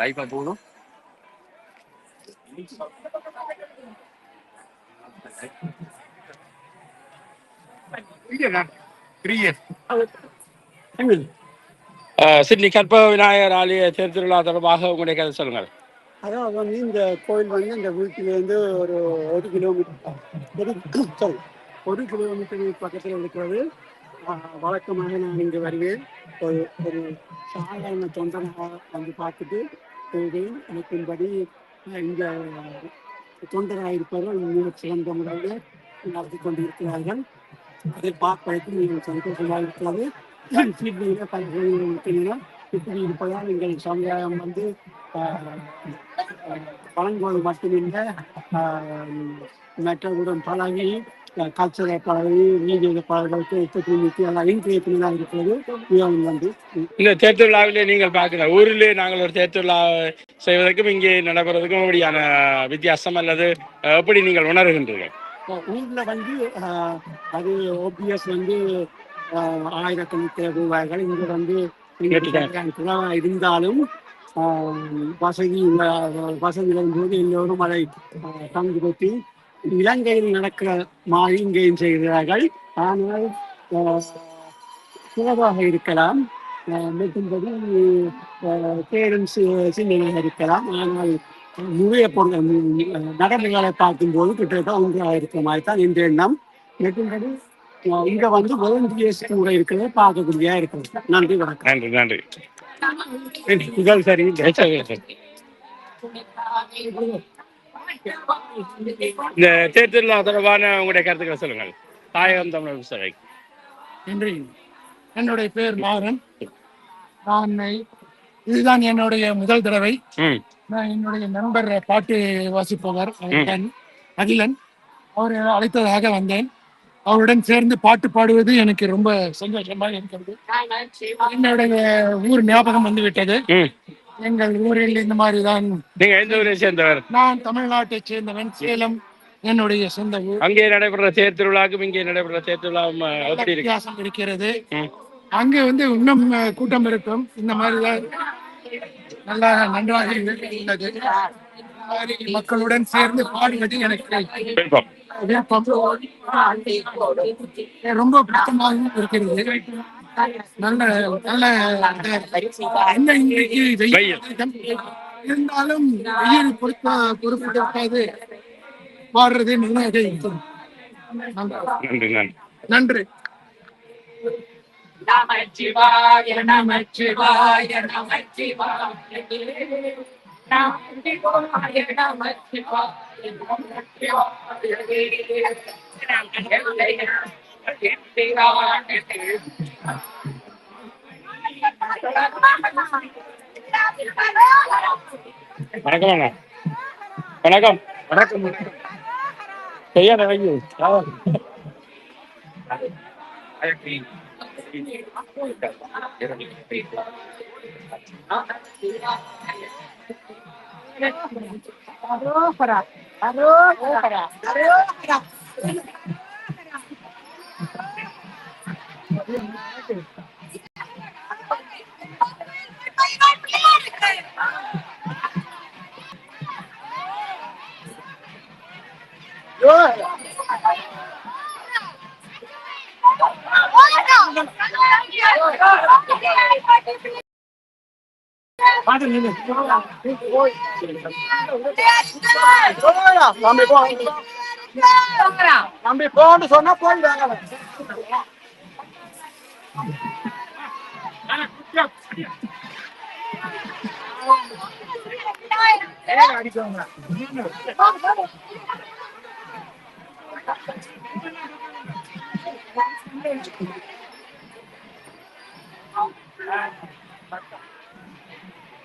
லைஃபா போகணும். சிட்னி கற்ப விநாயகர் ஆலய தேர் திருவிழா தொடர்பாக உங்களுடைய கதை சொல்லுங்கள். அதாவது வந்து இந்த கோயில் வந்து இந்த வீட்டிலேருந்து ஒரு ஒரு கிலோமீட்டர் சாரி ஒரு கிலோமீட்டர் பக்கத்தில் இருக்கிறது. வழக்கமாக நான் இங்கே வருவேன். ஒரு ஒரு சாதாரண தொண்டனாக வந்து பார்த்துட்டு போவேன். எனக்கும்படி இந்த தொண்டராக இருப்பவர்கள் மிக சிறந்த முறையில் நடத்தி கொண்டிருக்கிறார்கள். அதை பார்ப்பதற்கு நீங்கள் சந்தோஷமாக இருக்கிறது. சீட்லியில் பல கோயில்கள் இருக்கின்றன இப்படி இருப்பதால் எங்கள் சமுதாயம் வந்து ஆஹ், பழங்குவது மட்டுமில்லை மற்றவருடன் பழகி கல்ச்சரை பழகி மீடிய பழகளுக்கு உற்பத்தி எல்லாம் இன்கிரியேட்டிவாக இருக்கிறது மிகவும் நன்றி. இந்த தேர் திருவிழாவிலே நீங்கள் பார்க்கிற ஊரிலே நாங்கள் ஒரு தேர் திருவிழா செய்வதற்கும் இங்கே நடைபெறதுக்கும் அப்படியான வித்தியாசம் அல்லது எப்படி நீங்கள் உணர்கின்றீர்கள்? ஊர்ல வந்து அது ஓபிஎஸ் வந்து ஆஹ், ஆயிரக்கணக்கில் ரூபாய்கள் இங்க வந்து. இருந்தாலும் வசதி உள்ள- வசதி வரும்போது எல்லோரும் அதை பங்கு பெற்று இலங்கையில் நடக்கிற மாதிரி இங்கேயும் செய்கிறார்கள். ஆனால் குறைவாக இருக்கலாம். ஆஹ், மற்றபடி ஆஹ், பேரும் சி- சின்னதாக இருக்கலாம். ஆனால் நிறைய பொருள் நடைமுறைகளை பார்க்கும்போது கிட்டத்தட்ட ஒன்றாக இருக்கிற மாதிரி தான் இந்த எண்ணம் மற்றபடி இங்க வந்து வாலண்டியர்ஸ் கூட இருக்கிறத பார்க்கக்கூடியதா இருக்கிறது. நன்றி வணக்கம். நன்றி நன்றி. இந்த தேர் திருவிழா தொடர்பான உங்களுடைய கருத்துக்களை சொல்லுங்கள். தாயகம் தமிழர் சபை நன்றி. என்னுடைய பேர் மாறன். நான் இதுதான் என்னுடைய முதல் தடவை. நான் என்னுடைய நண்பர் பாட்டு வாசிப்பவர். அகிலன். அவர் அழைத்ததாக வந்தேன். அவருடன் சேர்ந்து பாட்டு பாடுவது எனக்கு ரொம்ப சந்தோஷமாக இருக்கிறது. என்னுடைய ஊர் ஞாபகம் வந்து விட்டது எங்கள் ஊரில் இந்த மாதிரி தான் நீங்க எந்த ஊரை சேர்ந்தவர்? நான் தமிழ்நாட்டை சேர்ந்தவன். சேலம் என்னுடைய சொந்த ஊர். அங்கே நடைபெற தேர் திருவிழாக்கும் இங்கே நடைபெற தேர் திருவிழாவும் எப்படி வித்தியாசம் இருக்கிறது. அங்கே வந்து இன்னும் கூட்டம் இருக்கும். இந்த மாதிரி தான் நல்லா நன்றாக உள்ளது. மக்களுடன் சேர்ந்து பாடுவது எனக்கு ரொம்ப பிடித்தமாகவும் இருக்கிறது. நல்ல நல்ல என்ன இன்றைக்கு. இருந்தாலும் வெயில் பொறுத்த பொறுப்பதற்காது பாடுறது இருக்கும். நன்றி. நன்றி. நமச்சிவாய நமச்சிவாய நமச்சிவாய. வணக்கம் அண்ணா வணக்கம் வணக்கம் Arrójara, arrójara, arrójara. Good. பாத்து நில்லு. தம்பி போ தம்பி போன்னு சொன்னா போயிடுவாங்க அடிக்கவங்க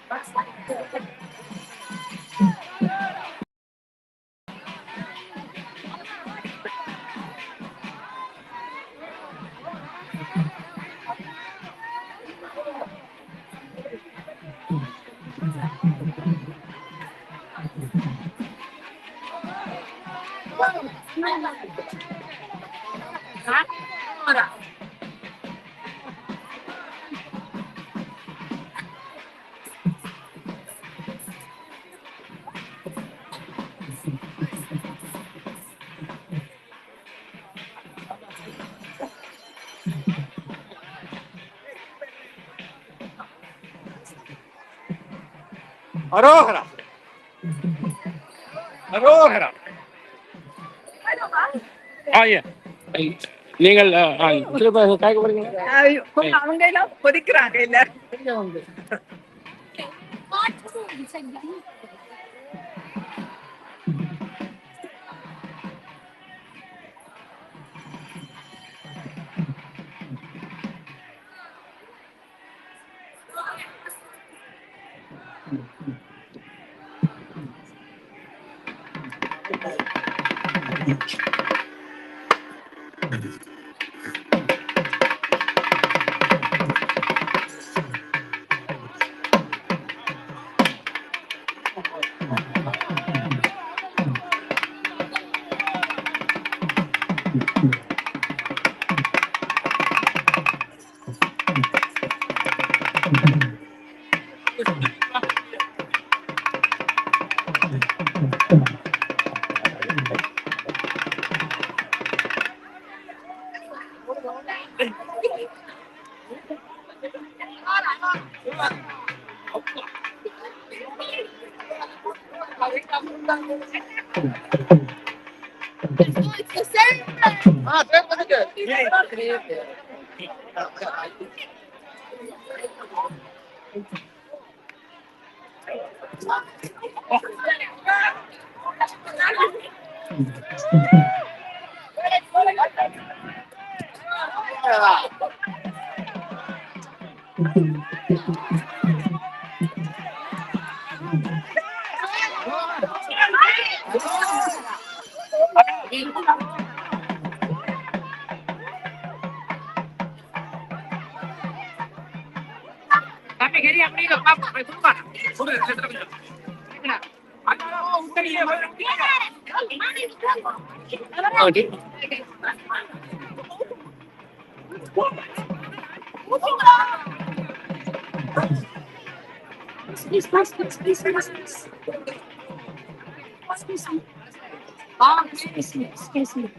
Last night. அரோகரா அரோகரா ஆ ஏ நீங்கள் கேட்க போறீங்க அவங்க எல்லாம் கொதிக்கிறாங்க இல்ல Oh, did please, please, please, please, please, please. Excuse me. Oh, excuse me, excuse me.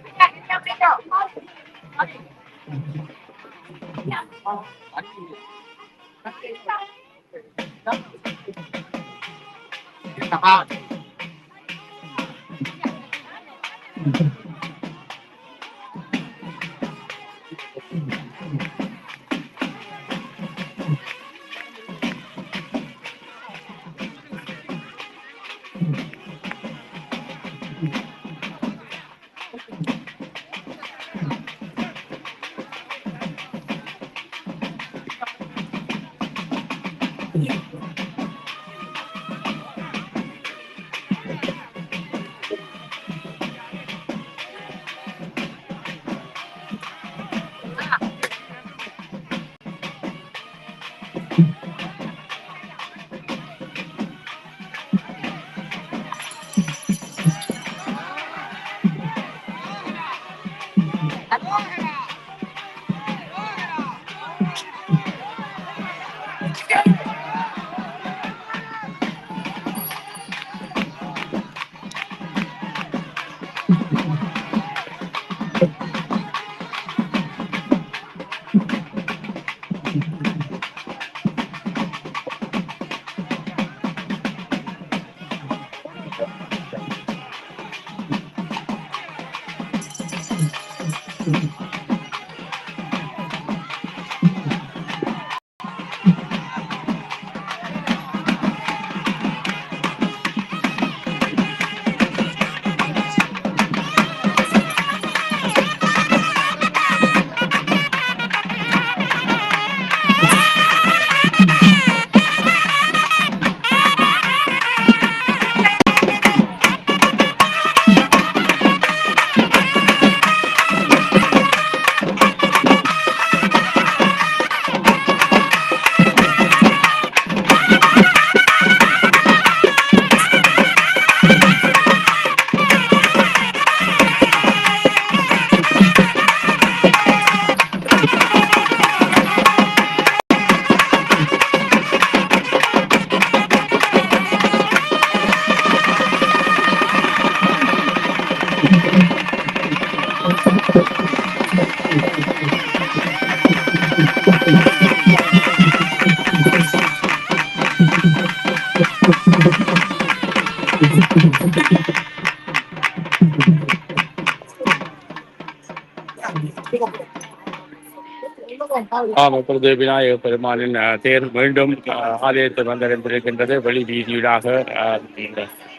ஆம் இப்பொழுது விநாயகர் பெருமானின் தேர் மீண்டும் ஆலயத்தை வந்தடைந்திருக்கின்றது வெளி வீதியூடாக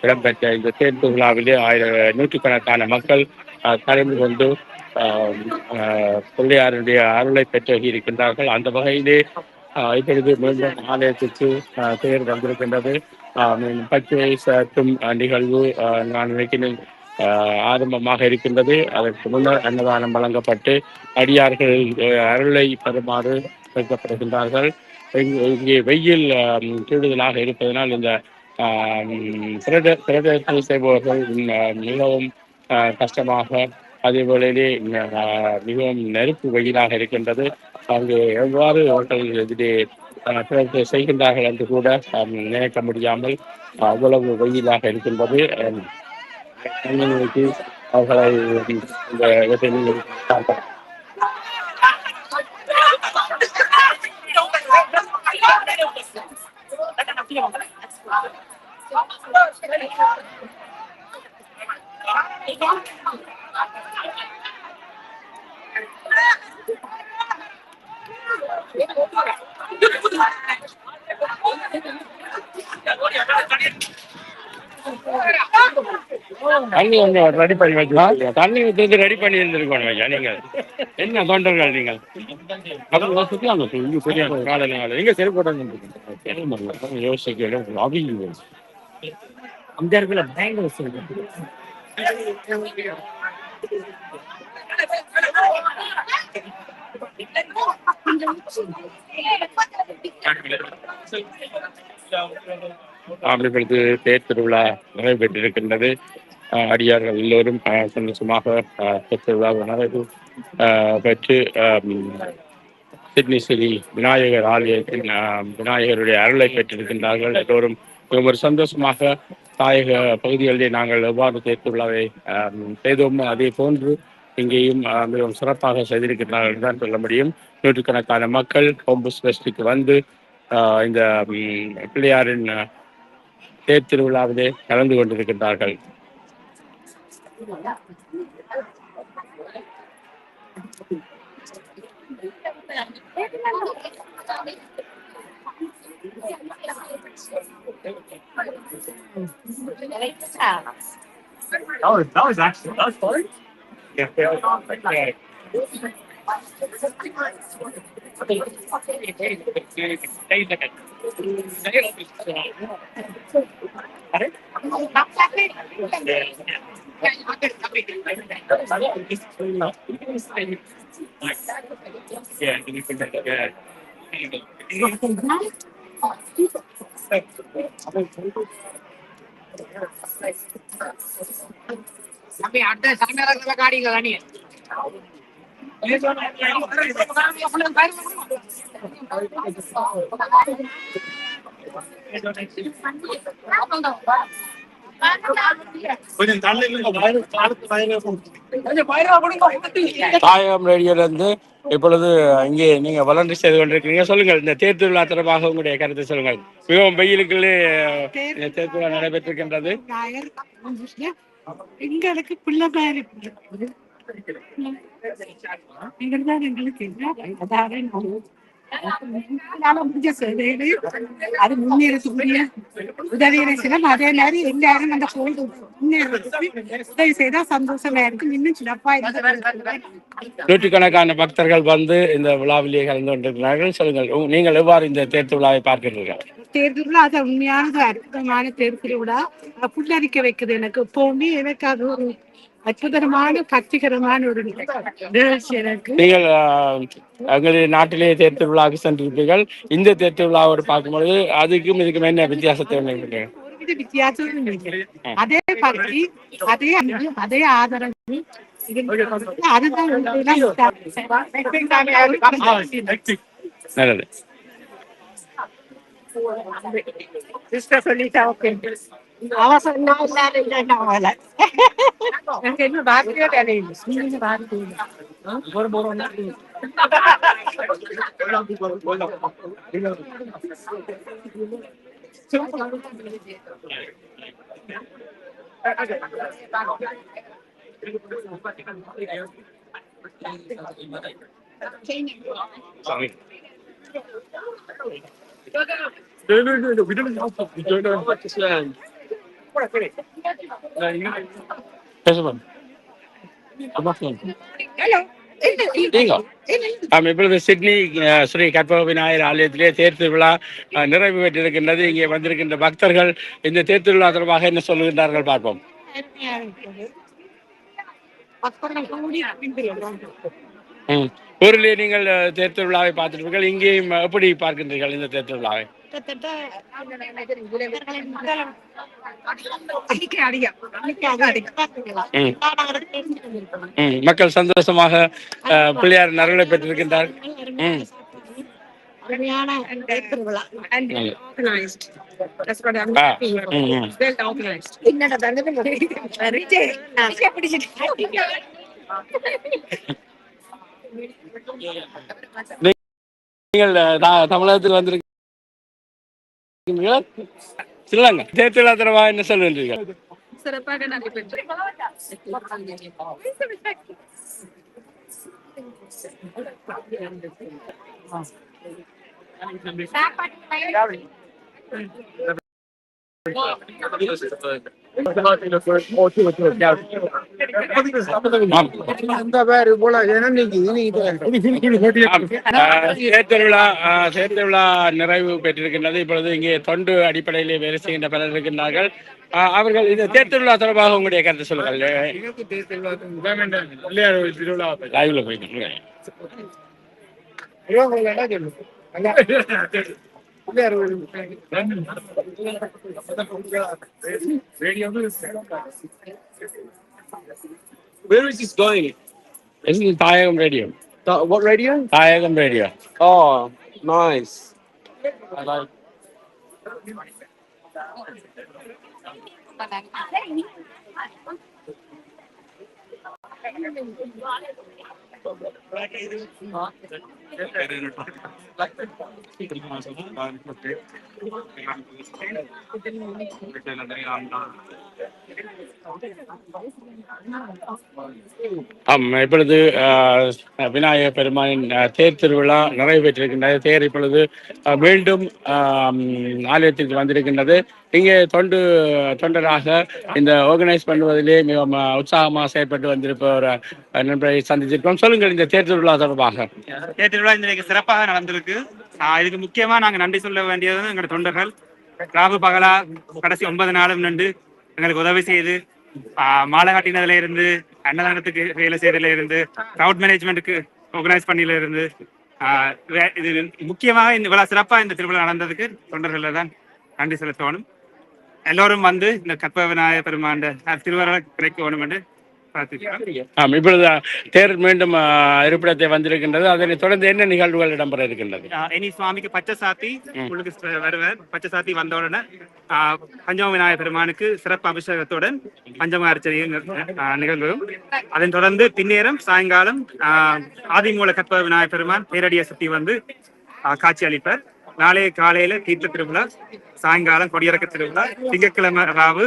இடம்பெற்ற இந்த தேர் திருவிழாவிலே ஆயிரம் நூற்றுக்கணக்கான மக்கள் கலந்து கொண்டு பிள்ளையாருடைய அருளை பெற்றோகி இருக்கின்றார்கள். அந்த வகையிலே இப்பொழுது மீண்டும் ஆலயத்திற்கு அஹ், தேர் வந்திருக்கின்றது. பச்சை சாற்றும் நிகழ்வு அஹ், நான் நினைக்கிறேன் ஆரம்பமாக இருக்கின்றது. அதற்கு முன்னர் அன்னதானம் வழங்கப்பட்டு அடியார்கள் அருளை பெறுமாறு வைக்கப்படுகின்றார்கள். இங்கே வெயில் கூடுதலாக இருப்பதனால் இந்த ஆம், பிரத பிரதேசத்தை செய்பவர்கள் மிகவும் கஷ்டமாக அதே வேளையிலே மிகவும் நெருப்பு வெயிலாக இருக்கின்றது. அங்கு எவ்வாறு அவர்கள் எதிரே செய்கின்றார்கள் என்று கூட நினைக்க முடியாமல் அவ்வளவு வெயிலாக இருக்கின்றது. ஆம், தன்னம்பிக்கை அவர்களை இந்த இடத்தை நீங்கள் பார்க்கலாம். தண்ணி வந்து ரெடி பண்ணி வைக்கலாம். தண்ணி வந்து ரெடி பண்ணி இருந்திருக்கணும் ஐயா நீங்கள். என்ன தொண்டர்கள் நீங்கள்? அவங்க சுற்றி அந்த இங்கே பெரிய காலையில் எங்கே சரி போட்டாங்க யோசிக்க அவி அந்த இடத்துல பயங்கர சொல்லுங்க ஆம்பளைப்படுத்து தேர் திருவிழா நடைபெற்றிருக்கின்றது அஹ் அடியார்கள் எல்லோரும் சந்தோஷமாக அஹ், நிறைவு பெற்று சிட்னி ஸ்ரீ விநாயகர் ஆலயத்தின் விநாயகருடைய அருளை பெற்றிருக்கின்றார்கள் எல்லோரும். ஒரு சந்தோஷமாக தாயக பகுதிகளிலே நாங்கள் எவ்வாறு தேர் திருவிழாவை செய்தோமோ அதே போன்று இங்கேயும் மிகவும் சிறப்பாக செய்திருக்கிறார்கள் தான் சொல்ல முடியும். நூற்றுக்கணக்கான மக்கள் ஹோம்பஸ் வெஸ்டுக்கு வந்து இந்த பிள்ளையாரின் தேர் திருவிழாவிலே கலந்து கொண்டிருக்கின்றார்கள் That was that was actually that was fun. Yeah. அடுத்த అవి అడ్డ సమయాల గాడి కానీ தாயகம் ரேடியோலேருந்து இப்பொழுது இங்கே நீங்க வளர்ந்து செய்து கொண்டிருக்கிறீங்க சொல்லுங்கள் இந்த தேர் திருவிழா தொடர்பாக உங்களுடைய கருத்தை சொல்லுங்கள். மிகவும் வெயிலுக்குள்ளே இந்த தேர் திருவிழா நடைபெற்றிருக்கின்றது. எங்களுக்கு பிள்ளை மாதிரி எங்கள்தான் எங்களுக்கு அதாவது எங்களால முடிஞ்ச சேவைகளை அது முன்னேறத்துக்குரிய உதவிகளை செய்யலாம். அதே மாதிரி எல்லாரும் அந்த கோயில் முன்னேறதுக்கு உதவி செய்தா சந்தோஷமா இருக்கும். இன்னும் சிறப்பா நூற்றுக்கணக்கான பக்தர்கள் வந்து இந்த விழாவிலே கலந்து கொண்டிருக்கிறார்கள். சொல்லுங்கள் நீங்கள் எவ்வாறு இந்த தேர் திருவிழாவை பார்க்கிறீர்கள்? தேர் திருவிழா அது உண்மையானது அற்புதமான தேர் திருவிழா புல்லரிக்க வைக்குது எனக்கு எப்பவுமே. எனக்கு அது ஒரு அற்புதமான பக்திகரமான ஒரு நிகழ்ச்சி எனக்கு. நீங்கள் எங்களுடைய நாட்டிலே தேர் திருவிழாவுக்கு சென்றிருப்பீர்கள். இந்த தேர் திருவிழாவோடு பார்க்கும்பொழுது அதுக்கும் இதுக்கும் என்ன வித்தியாசத்தை வித்தியாசமும் இல்லை. அதே பக்தி அதே அன்பு அதே ஆதரவு. நல்லது అవసరంగా ఉన్నారంటే స్వామి No, no, no, no, we don't have to. We don't have to land. இப்பொழுது சிட்னி ஸ்ரீ கற்பக விநாயகர் ஆலயத்திலே தேர் திருவிழா நிறைவு பெற்றிருக்கின்றது. இங்கே வந்திருக்கின்ற பக்தர்கள் இந்த தேர் திருவிழா தொடர்பாக என்ன சொல்லுகின்றார்கள் பார்ப்போம். ஊரிலே நீங்கள் தேர் திருவிழாவை பார்த்திருப்பீர்கள். இங்கேயும் எப்படி பார்க்கின்றீர்கள் இந்த தேர் திருவிழாவை? கிட்டத்தட்ட மக்கள் சந்தோஷமாக பிள்ளையார் நரலை பெற்றிருக்கின்றார். அருமையான திருவிழா தந்தது பிடிச்சிட்டு நீங்கள் தமிழகத்தில் வந்திருக்கீங்களா சொல்லுங்க தேர் திருவிழா தொடர்பாக என்ன சொல்லுகின்றீர்கள் சிறப்பாக நடைபெற்று தேர்திருவிழா தேர்திருவிழா நிறைவு பெற்றிருக்கின்றது. இப்பொழுது இங்கே தொண்டு அடிப்படையிலே வேலை செய்கின்ற பலர் இருக்கின்றார்கள். அவர்கள் இந்த தேர்திருவிழா தொடர்பாக உங்களுடைய கருத்து சொல்லுங்கள். லைவ்ல போயிட்டு Where is this going? This is Diagam Radio. The, what radio? Diagam Radio. Oh, nice. I like. ஆம் இப்பொழுது விநாயகர் பெருமானின் தேர் திருவிழா நிறைவேற்றிருக்கின்றது. தேர் இப்பொழுது மீண்டும் ஆலயத்திற்கு வந்திருக்கின்றது. இங்கே தொண்டு தொண்டராக இந்த ஆர்கனைஸ் பண்ணுவதிலே மிகவும் உற்சாகமாக செயல்பட்டு வந்திருப்ப ஒரு நண்பரை சந்திச்சிருக்கோம் சொல்லுங்கள் இந்த தேர் திருவிழா தொடர்பாக. தேர் திருவிழா இன்றைக்கு சிறப்பாக நடந்திருக்கு. ஆஹ் இதுக்கு முக்கியமா நாங்க நன்றி சொல்ல வேண்டியது எங்களோட தொண்டர்கள். ராகு பகலா கடைசி ஒன்பது நாளும் நண்டு எங்களுக்கு உதவி செய்து மாலை காட்டினதுல இருந்து அன்னதானத்துக்கு வேலை செய்யறதுல இருந்து கிரவுட் மேனேஜ்மெண்ட்டுக்கு ஆர்கனைஸ் பண்ணில இருந்து ஆஹ் இது முக்கியமாக இந்த இவ்வளவு சிறப்பா இந்த திருவிழா நடந்ததுக்கு தொண்டர்கள் தான் நன்றி செலுத்தணும். எல்லோரும் வந்து இந்த கற்ப விநாயகர் பெருமாண்ட திருவருளை கிடைக்க வேணும் என்று ஆம் இப்பொழுது தேர் மீண்டும் இருப்பிடத்தை வந்திருக்கின்றது. அதனைத் தொடர்ந்து என்ன நிகழ்வுகள் இடம்பெற இருக்கின்றது? இனி சுவாமிக்கு பச்சை சாத்தி உங்களுக்கு வருவார். பச்சை சாத்தி வந்த உடனே ஆஹ் பஞ்சம விநாயகர் பெருமானுக்கு சிறப்பு அபிஷேகத்துடன் பஞ்சம அர்ச்சனையும் ஆஹ் நிகழ்வும் அதன் தொடர்ந்து பின்னேரம் சாயங்காலம் ஆஹ் ஆதிமூல கற்ப விநாயகர் பெருமான் நேரடியை சுத்தி வந்து ஆஹ் காட்சி அளிப்பார். நாளைய காலையில தீர்த்த திருவிழா சாயங்காலம் கொடியிறக்க திருவிழா திங்கட்கிழமை ராவு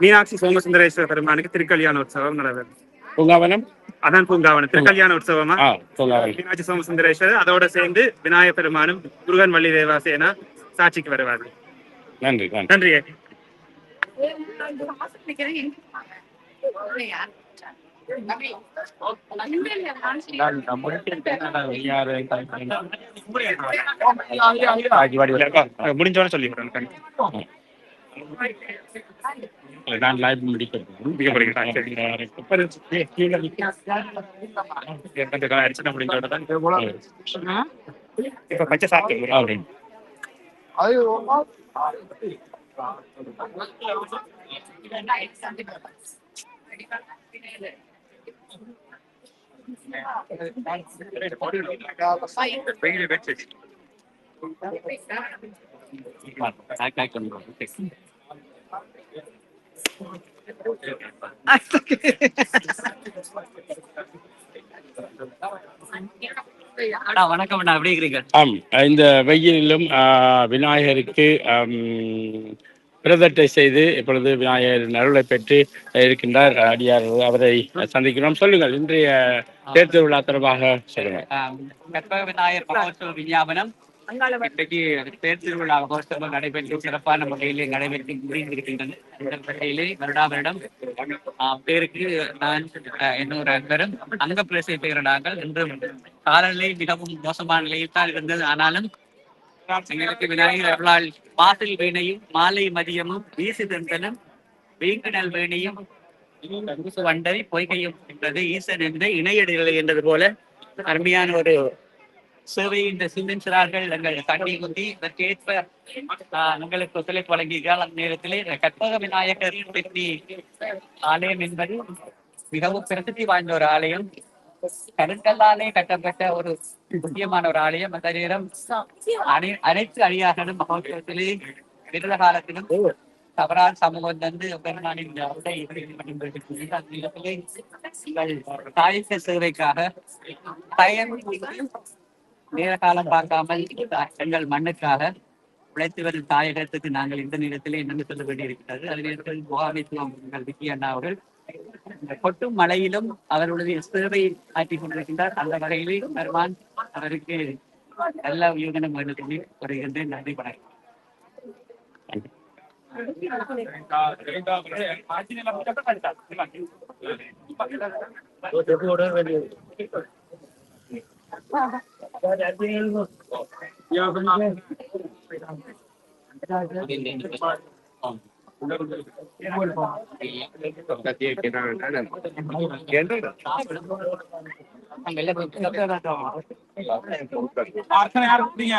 மீனாட்சி சோமசுந்தரேஸ்வர பெருமானுக்கு திருக்கல்யாண உற்சவம் நடைபெறும் பூங்காவனம்? அதான் பூங்காவனம். திருக்கல்யாண உற்சவமா மீனாட்சி சோமசுந்தரேஸ்வரர் அதோட சேர்ந்து விநாயகர் பெருமானும் முருகன் வள்ளி தேவாசேனா சாட்சிக்கு வருவார்கள். நன்றி நன்றி. முடிஞ்சோன்னு சொல்லி விடுறேன் நான் லைவ் முடிக்கிறேன் அரிசனை முடிஞ்சோட தான் இப்ப பச்சை சாப்பிட்டு அப்படி அண்ணா வணக்கம் ஆம் இந்த வெயிலிலும் விநாயகருக்கு பிரதட்டை செய்து இப்பொழுது விநாயகர் அருளை பெற்று இருக்கின்றார். அடியார் அவரை சந்திக்கிறோம். சொல்லுங்கள் இன்றைய தேர் திருவிழா தொடர்பாக சொல்லுங்கள். கற்பக விநாயகர் விஞ்ஞாபனம். இன்றைக்கு தேர் திருவிழா மகோத்சவம் நடைபெற்று சிறப்பான முறையிலே நடைபெற்று முடிந்திருக்கின்றன இந்த வகையிலே வருடா வருடம் பேருக்கு நான் இன்னொரு அன்பரும் அங்க பிரசை பெயர் நாங்கள் இன்றும் காலநிலை மிகவும் மோசமான நிலையில் தான் இருந்தது. ஆனாலும் எங்களுக்கு விநாயகர் அருளால் வாசல் வீணையும் மாலை மதியமும் வீசு தந்தனும் வீங்கடல் வீணையும் வண்டை பொய்கையும் என்றது ஈசன் என்ற இணையடிகளை என்றது போல அருமையான ஒரு சேவை இந்த சிந்தின்றார்கள் எங்கள் கண்ணி குந்தி இதற்கேற்ப எங்களுக்கு ஒத்துழைப்பு வழங்கியிருக்கிறார். அந்த நேரத்திலே இந்த கற்பக விநாயகர் பெட்டி ஆலயம் என்பது மிகவும் பிரசித்தி வாய்ந்த ஒரு ஆலயம். கருங்கல்லாலே கட்டப்பட்ட ஒரு முக்கியமான ஒரு ஆலயம். அந்த நேரம் அனை அனைத்து அடியார்களும் மகோத்சவத்திலே விரத காலத்திலும் தவறான சமூகம் தந்து பெருமானின் உடை அந்த தாயக சேவைக்காக தயம் நேர காலம் பார்க்காமல் எங்கள் மண்ணுக்காக உழைத்து வரும் தாயகத்துக்கு நாங்கள் இந்த நேரத்திலே நன்றி சொல்ல வேண்டியிருக்கிறது. அதே நேரத்தில் முகாமைத்துவம் எங்கள் விக்கி அண்ணா அவர்கள் கொட்டும் மலையிலும் அவர்களுடைய சேவை ஆற்றிக் கொண்டிருக்கின்றார். அந்த வகையிலே பெருமான் அவருக்கு எல்லா யோகனும் வேண்டும் சொல்லி வருகின்றேன். நன்றி வணக்கம். அர்ச்சனை யார் கொடுத்தீங்க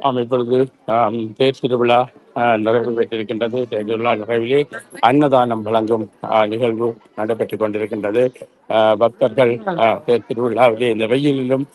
ஆம் இப்பொழுது தேர் திருவிழா நிறைவு பெற்றிருக்கின்றது தேர் திருவிழா நிறைவிலே அன்னதானம் வழங்கும் நிகழ்வு நடைபெற்றுக் கொண்டிருக்கின்றது. பக்தர்கள் ஆ, தேர் திருவிழாவிலே இந்த வெயிலிலும்